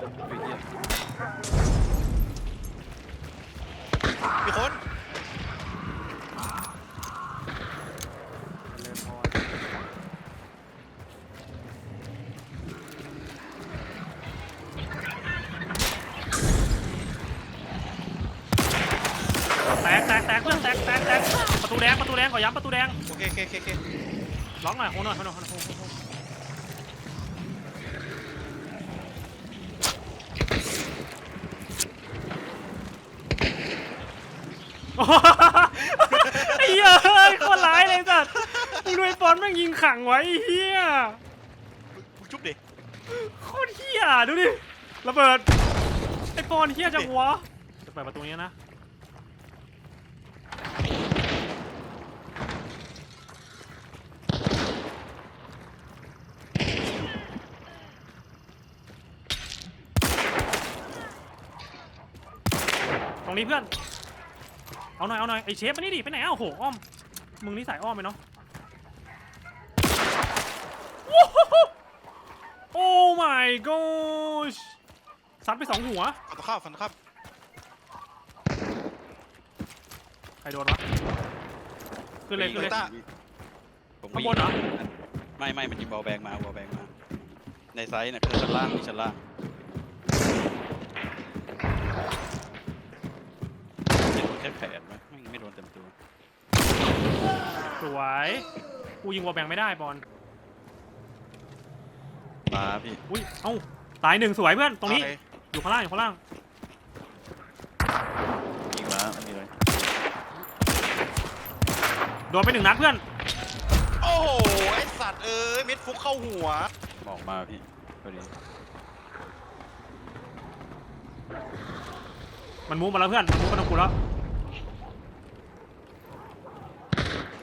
ไอ้เหี้ยมีคนเล่นพอแตกแตกแตกเพื่อนแตกแตกแตกประตูแดงประตูแดงขอย้ำประตูแดงโอเคโอเคโอเคโอเคล็อกหน่อยโหหน่อยโหหน่อยโหหน่อยโหหน่อยโหโอ้โหไอ้เหี้ยเฮ้ยโคตรร้ายเลยสัตว์ มึงดูไอ้ฟอนต์แม่งยิงขังไว้ไอ้เหี้ยมึงชุบดิโคตรเหี้ยดูดิระเบิดไอ้ฟอนต์เหี้ยจังวะจะเปิดประตูนี้นะตรงนี้เพื่อนเอาหน่อยเอาหน่อยไอเชฟมานี่ดิไปไหนอะโอ้โหอ้อมมึงนี่สายอ้อมไปเนาะโอ้โห โอ้ my gosh ซัดไปสองหัวฝันตะข้ามฝันตะข้ามใครโดนวะขึ้นเลยขึ้นเลยต้าผมข้างวิ่บนเหรอ ไม่ไม่มันยิงบอลแบงมาบอลแบงมา ในไซส์น่ะคือชั้นล่างนี่ชั้นล่างเป็นแค่แผลไหมไม่ไม่โดนเต็มตัว สวย กูยิงวอลแบงไม่ได้บอล มาพี่อุ้ยเอ้าตายหนึ่งสวยเพื่อนตรงนี้โอเคอยู่ข้างล่างอยู่ข้างล่างยิงมาไม่มีเลยโดนไปหนึ่งนัดเพื่อน โอ้โหไอสัตว์เอ้ยเม็ดฟุกเข้าหัวบอกมาพี่พอดีมันมูฟมาแล้วเพื่อนมันมูฟมาตรงกูแล้ว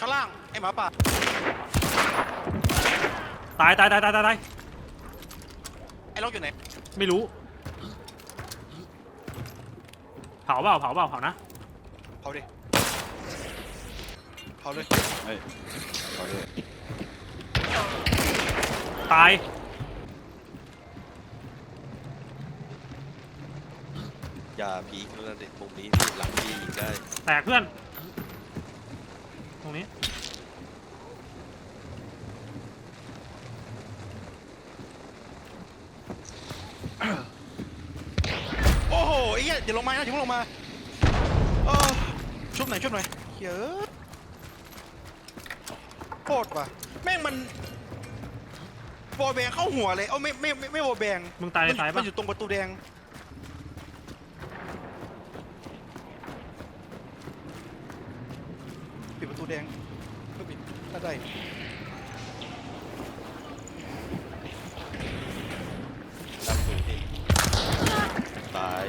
ข้างล่างไอหมาป่าตายตายตายตายตายตายไอล็อกอยู่ไหนไม่รู้ เผาเปล่าเผาเปล่าเผานะ เผาดิเผาเลยเฮ้ยขอด้วยตาย อย่าพีคแล้วเด็กมุมนี้พี่หลังพี่ยิงได้แตกเพื่อน ตรงนี้ โอ้โหไอ้เหี้ยอย่าลงมานะอย่าเพิ่งลงมาเออชุบหน่อยชุบหน่อยเยอะโคตรว่ะแม่งมันวอลแบงเข้าหัวเลยเอ้าไม่ไม่ไม่ไม่วอลแบงมึงตายในมันซ้ายมัปะนอยู่ตรงประตูแดงปิดประตูแดงไม่ปิดถ้าได้ ตามสูงพี่ตาย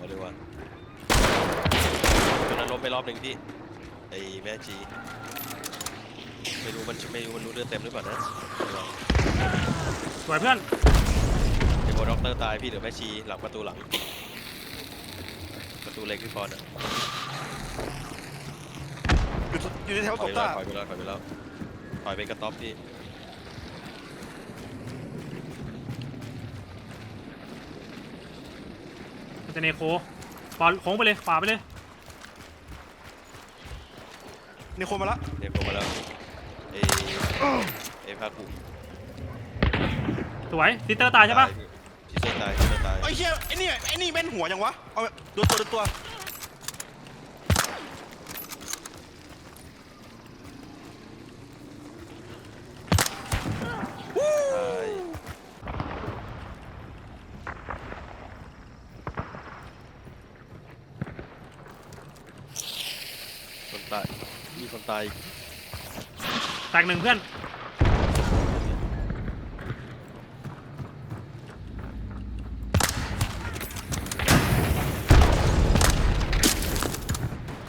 มาเลยว่ะตอนนั้นล้ม ไปรอบหนึ่งพี่ไอ้แม่จีไม่รู้มันไม่รู้มันรู้เลือดเต็มหรือเปล่านะสวยเพื่อนไอ้โบด็อกเตอร์ตายพี่เหลือแม่ชีหลังประตูหลัง ประตูเล็กพี่พอนะอยู่อยู่ในแถวถตอยบไปแล้ตาวถอยไปแล้วถอยไปแล้วถอยไปกระต๊อบพี่มันจะเนโคบอลโค้งไปเลยขวาไปเลย นี่คนมาละเดฟลงมาแล้วเอเอพาคุสวยซิสเตอร์ตายใช่ปะชิเซอร์ตายชิเซอร์ตายไอ้เหี้ยไอ้นี่ไอ้นี่แม่นหัวยังวะ เอาดูตัวดูตัว ตายคนตายมีคนตายอีกแตกหนึ่งเพื่อน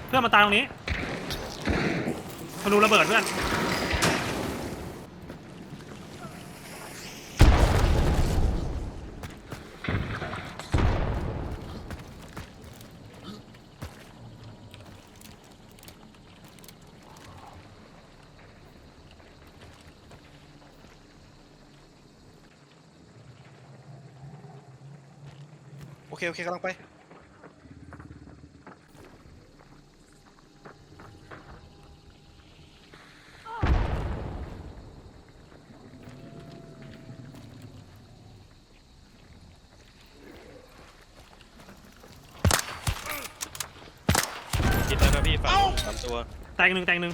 เพื่อนมาตายตรงนี้ธนูระเบิดเพื่อน โอเคโอเคกำลังไป คิดแล้วนะพี่ฝั่งเอ้า สามตัวแตงหนึ่งแตงหนึ่ง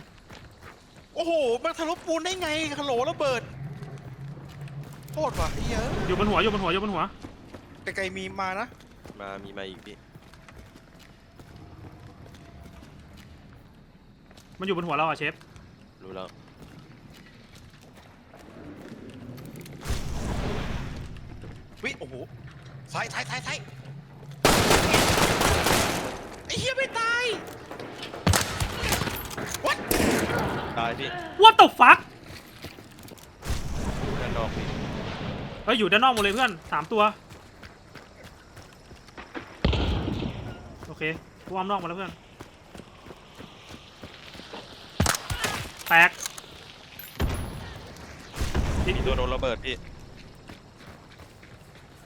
โอ้โห มันทะลุปูนได้ไงฮัลโหลระเบิดโคตรว่ะไอ้เหี้ยอยู่บนหัวอยู่บนหัวอยู่บนหัว ไกลๆมีมานะ มามีมาอีกพี่มันอยู่บนหัวเราอะเชฟ รู้แล้ววิโอ้โหซ้ายซ้ายซ้ายซ้ายไอ้เหี้ยไม่ตายวัดตายพี่ What the fuck ด้านนอกพี่เฮ้ยอยู่ด้านนอกหมดเลยเพื่อนสามตัว โอ เคกูอ้อมนอกมาแล้วเพื่อน แตกอีกตัวโดนระเบิดพี่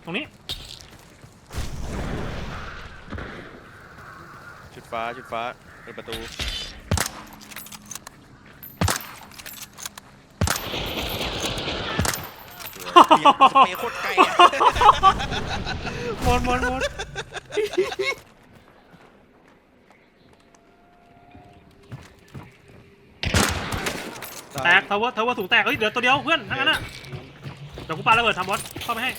ตรงนี้ ชุดฟ้า ชุดฟ้าเปิดประตูเหี้ยสเปรย์โคตรไกลอะ หมดหมดหมด แตกทาวเวอร์ทาวเวอร์สูงแตกเฮ้ยเดี๋ยวตัวเดียวเพื่อนทั้งนั้นอะเดี๋ยวกูปาระเบิดทำบอสเข้าไปให้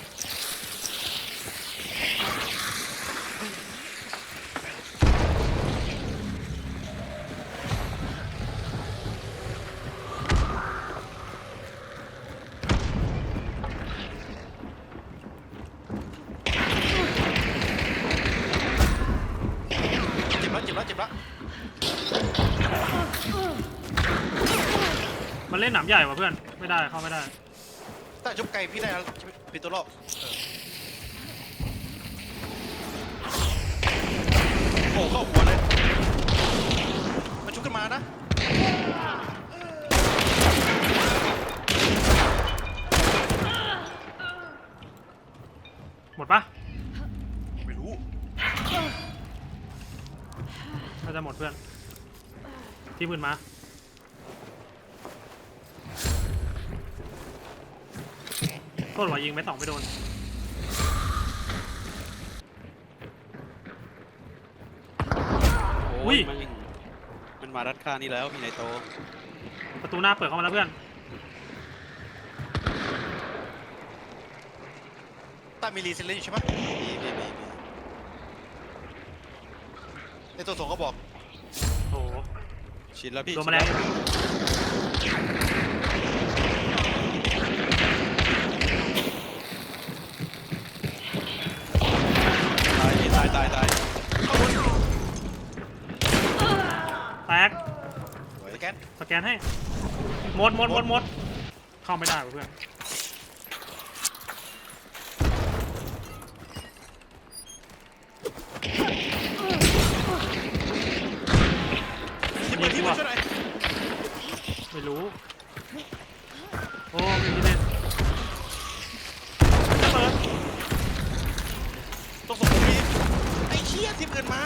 เจ็บแล้วเจ็บแล้วเจ็บแล้ว มันเล่นหนามใหญ่ว่ะเพื่อน ไม่ได้เข้าไม่ได้ แต่ชุบไก่พี่ได้แล้วปิดตัวรอบโอ้เข้าหัวเลย มันชุบขึ้นมานะหมดปะไม่รู้น่าจะหมดเพื่อน ที่พื้นมา โทษว่ายิงไม่สองไม่โดน อุ้ย มันมันมาด้านข้างนี่แล้วพี่นายโตประตูหน้าเปิดเข้ามาแล้วเพื่อน ตามีรีเซนเลนอยู่ใช่ไหมมีพี่มีมีในตัวส่งก็บอกโอ้โหชิดแล้วพี่โดนชิแมดลแวง ตายพี่ตายตายตาย เข้าบน แตก สวย สแกนให้หมดหมดหมดหมดเข้าไม่ได้ว่ะเพื่อน ที่มือที่มือช่วยหน่อย ไม่รู้ โอ้ไม่มีเล่นจะเปิด ต้องส่งผมมีไอ้เชี่ยทีมอื่นมา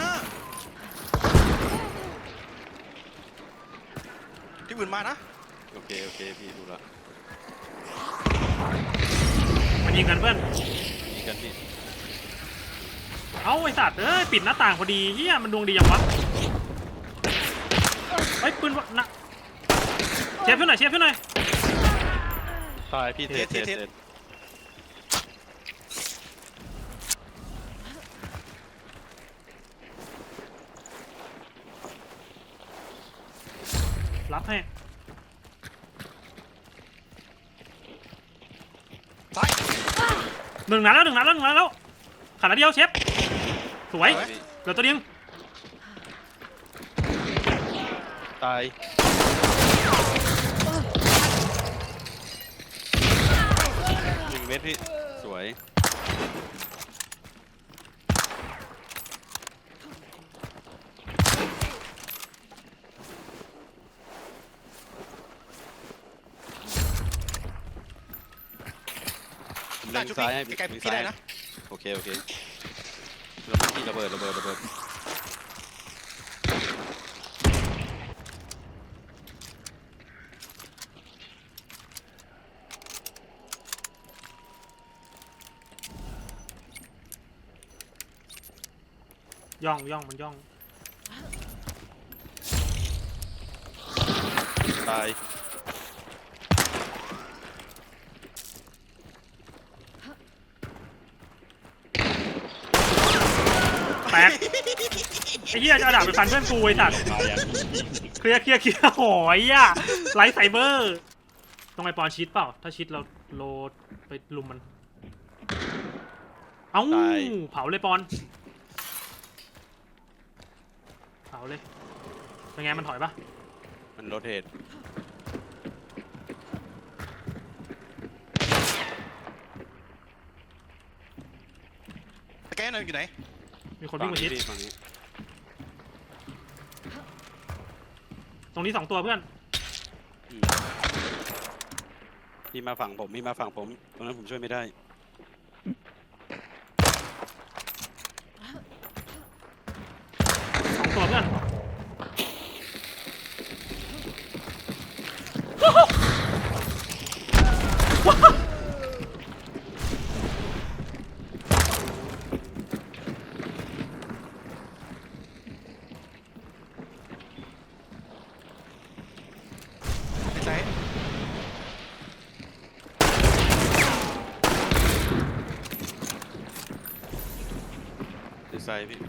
ทีมอื่นมานะ โอเค โอเค พี่ดูละมันยิงกันเพื่อนมีกันพี่เอาไอสัตว์เอ้ยปิดหน้าต่างพอดีเฮียมันดวงดียังวะไอ้ยปืนวะนะเชฟเพื่อนหน่อยเชฟเพื่อนหน่อย ตายพี่เทสเทสเทส ให้ซ้ายหนึ่งนัดแล้วหนึ่งนัดแล้วหนึ่งนัดแล้วขาดนัดเดียวเชฟสวยพี่เหลือตัวเดียวตายหนึ่งเม็ดพี่ สวย ได้เล็งชุบซ้ายให้พี่ไกลๆเล็งพี่ซ้าได้ยนะโอเคโอเคแล้วมันที่ระเบิดระเบิดระเบิดย่องย่องมันย่องตาย แตก ไอ้เหี้ยจะเอาดาบไปฟันเพื่อนกูไอ้สัตว์ตายยังเคลียร์เคลียร์เคลียร์โอ้ยอะไลท์ไซเบอร์ต้องไอปอนชิดเปล่า ถ้าชิดเราโลไปลุมมัน เอ้าตายเผาเลยปอน เผาเลย เป็นไงมันถอยปะมันโรเทตสแกนหน่อยอยู่ไหนมีคนฝั่วิ่งงมาชินี้ดพี่ฝั่งนี้ ตรงนี้สองตัวเพื่อนอืมพี่มาฝั่งผมพี่มาฝั่งผม ตรงนั้นผมช่วยไม่ได้ สองตัวเพื่อนในไซต์ ดีไซน์ พี่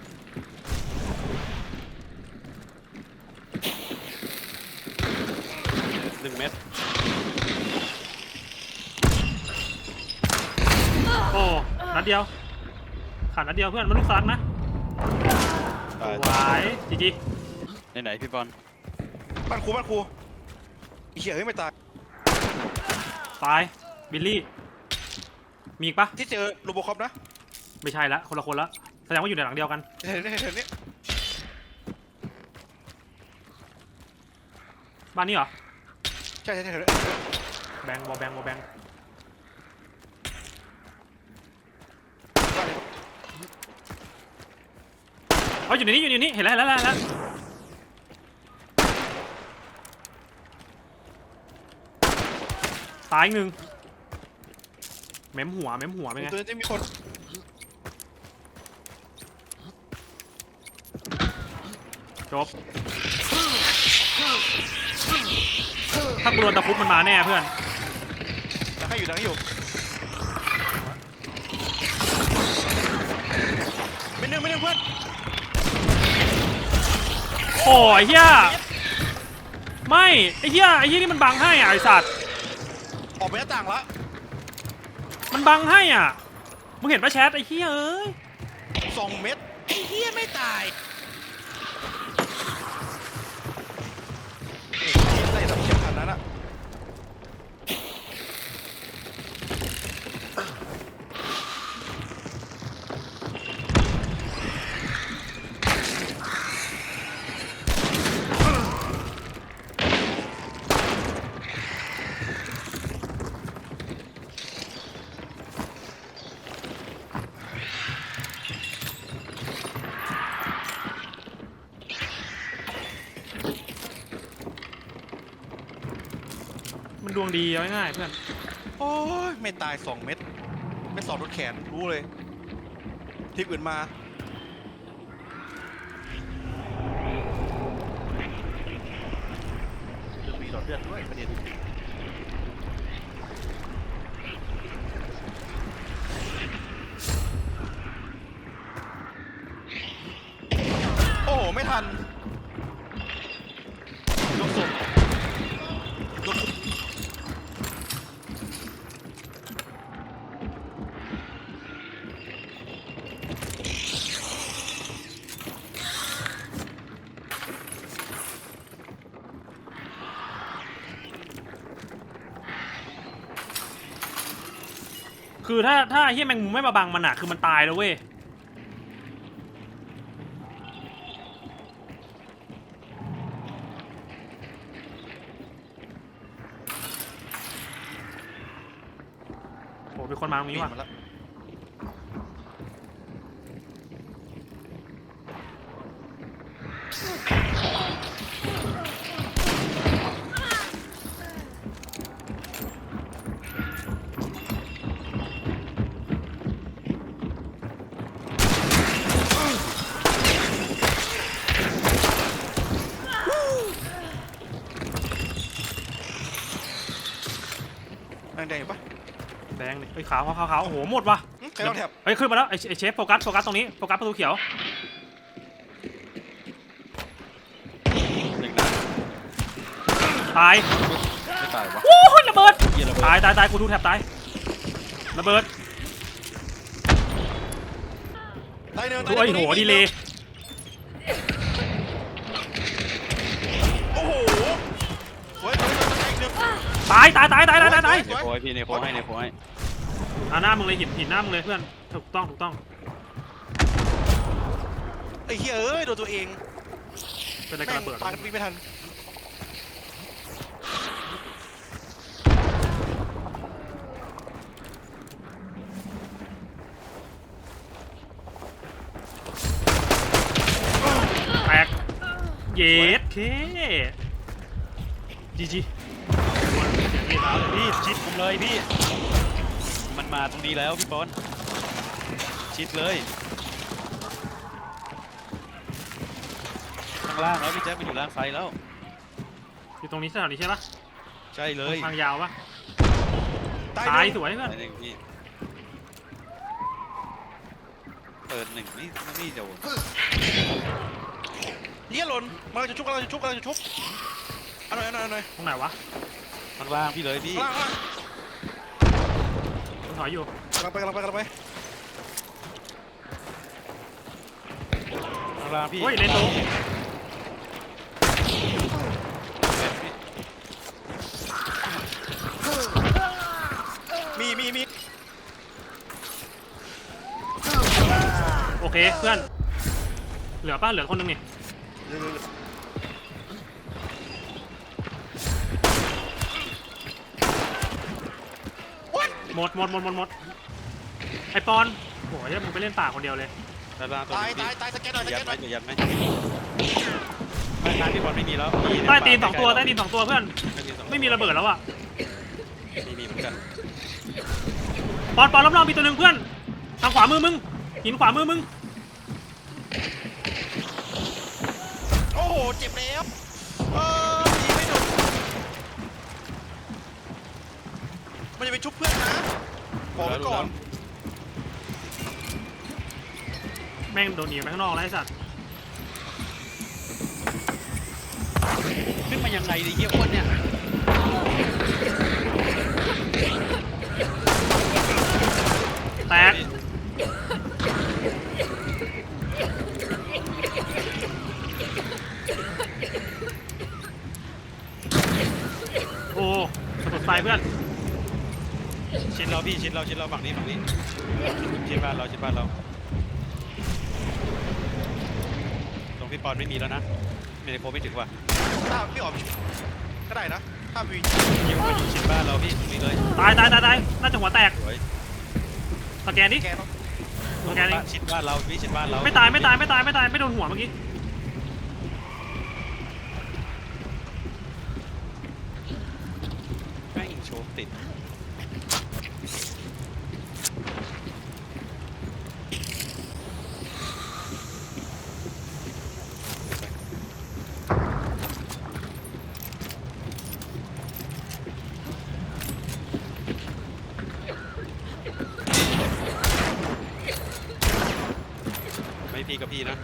หนึ่งเม็ดโอ้นัดเดียว ขาดนัดเดียวเพื่อนมันลูกซัดนะตายวายจีจีไหนไหนพี่บอลบ้านครูบ้านครูไอ้เหี้ยเฮ้ยไม่ตาย ตาย บิลลี่ มีอีกปะที่เจอโรบอคอปนะ ไม่ใช่ละ คนละคนละแส ดงว่าอยู่ในหลังเดียวกันเห็นเห็นเห็นนี่บ้านนี้เหรอ ใช่ใช่ใช่เห็นแบงค์วอลแบงค์วอลแบงค์บ้านนี้เอาอยู่ในนี้อยู่ในนี้เห็นแล้วเห็นแล้วเห็นแล้วตายอีกหนึ่งเม้มหัวเม้มหัวเป็นไงตัวนี้จะมีคน จบ ถ้ากูโดนตะคุบมันมาแน่เพื่อนดักให้อยู่ดักให้อยู่ไม่นึงไม่นึงเพื่อนโอ้ยเฮียไม่ไอ้เฮียไอ้เฮียนี่มันบังให้อะไอ้สัตว์ออกไปหน้าต่างละมันบังให้อะมึงเห็นปะแชทไอ้เฮียเอ้ยสองเม็ดไอ้เหี้ยไม่ตาย สับ ดนั้นอะมันดวงดีเอาง่ายๆเพื่อนโอ้ยไม่ตายสองเม็ดไม่สอดรถแขนรู้เลยทีมอื่นมามีหลอดเลือดด้วยประเด็นโอ้โห ไม่ทันยกศพยกศพ คือถ้าถ้าเฮียแมงมุมไม่มาบังมันอะคือมันตายแล้วเว้ยโหมีคนมาตรงนี้ว่ะ มาแล้ว งนี่เฮ้ยขาวขาวขาวขาวโอ้โหหมดว่ะหึใครต้องแท็บเฮ้ยขึ้นมาแล้วไอ้ไอ้เชฟโฟกัสโฟกัสตรงนี้โฟกัสประตูเขียวหนึ่งนัดตายไม่ตายวะโอ้ยระเบิดเหี้ยระเบิดตายตายตายกูดูแถบตายระเบิดตายเนินโอ้ยโหดีเลยโอ้โหเฮ้ยเฮ้ยเฮ้ยเฮ้ยตายตายตายตายตายตายตายเนโคให้พี่เนโคให้เนโคให้ อ่าหน้ามึงเลยหินหินหน้ามึงเลยเพื่อนถูกต้องถูกต้องไอ้เหี้ยเอ้ยโดนตัวเองเป็นอะไรแม่กันงระเบิดปากันวิ่งไม่ทันแตกเย็ดเคจีจีพี่ชิดผมเลยพี่ มันมาตรงนี้แล้วพี่บอลชิดเลยข้างล่างแล้วพี่แจ๊คไปอยู่ล่างไฟแล้ว อยู่ตรงนี้ใช่ไหมใช่ปะใช่เลยทางยาวปะตายตายหนึ่งสวยเพื่อนไปหนึ่งพี่เปิดหนึ่งนี่ไม่โดนเหี้ยหล่นมันกำลังจะชุบกำลังจะชุบกำลังจะชุบเอาหน่อยเอาหน่อยเอาหน่อยตรงไหนวะข้างล่างพี่เลยพี่ล่างล่างกูถ อยอยู่กำลังไปกำลังไปกำลังไปข้างล่างพี่เฮ้ยเลนโตมีมีมีโอเคเพื่อน เหลือป่ะเหลือคนหนึงนี่ เร็วเหมดหมดหมดหมดหมดไอปอนโอ้ยมึงไปเล่นป่าคนเดียวเลยด้านล่างตัวตายนี้ตายตายสแกนหน่อยสยัแกดนไหหมน่อยยัดไหมไม่ทางพี่บอลไม่มีแล้วมีใต้ตีนสองตัวใกใต้ล้ๆตีนสองตัวเพื่อนใต้ตีนสองไม่มีระเบิดแล้วอะมีมีเหมือนกันปอนปอนรอบๆมีตัวหนึ่งเพื่อนทางขวามือมึงหินขวามือมึงโอ้โหเจ็บแล้วเออยิงไม่โดน มันจะไปชุบเพื่อนนะบอกไว้ก่อน แม่งโดนหนีไปข้างนอกแล้วไอ้สัตว์ขึ้นมายังไงดิเยี่ยอ้วนเนี่ยแตกโอ้สะดุดไฟเพื่อน ชิดเราพี่ชิดเราชิดเราฝั่งนี้ฝั่งนี้ชิดบ้านเราชิดบ้านเราตรงพี่ปอนไม่มีแล้วนะเมนโคไม่ถึงว่ะถ้าพี่ออกก็ได้นะถ้าวียิงมาอยู่ชิดบ้านเราพี่ตรงนี้เลยตายตายตายตายน่าจะหัวแตกสวยสแกนดิแกต้องสแกนดิชิดบ้านเราพี่ชิดบ้านเราไม่ตายไม่ตายไม่ตายไม่ตายไม่โดนหัวเมื่อกี้ แม่งโชว์ติด ไม่พี่กับพี่นะ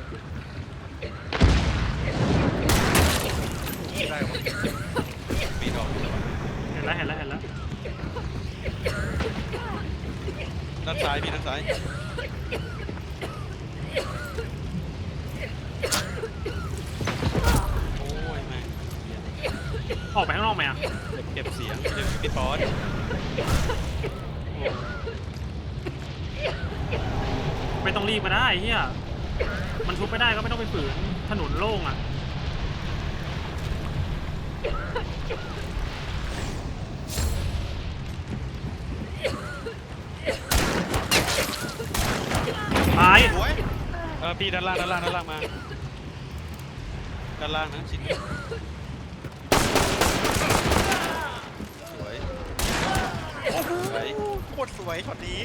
ได้หมด มีดอกอยู่แล้ววะ เห็นแล้วเห็นแล้วเห็นแล้ว ด้าน ซ้ายพี่ด้านซ้ายโอ้ยแม่ออกไปข้างนอกไหมอะเก็บเสียงเดี๋ยวพี่ป๊อตไม่ต้องรีบมาได้เฮียมันทุบไม่ได้ก็ไม่ต้องไปฝืนถนนโล่งอะ ที่ด้านล่างด้านล่างด้านล่างมาด้านล่างนะชิ้นสวยสวยโคตรสวยช็อตนี้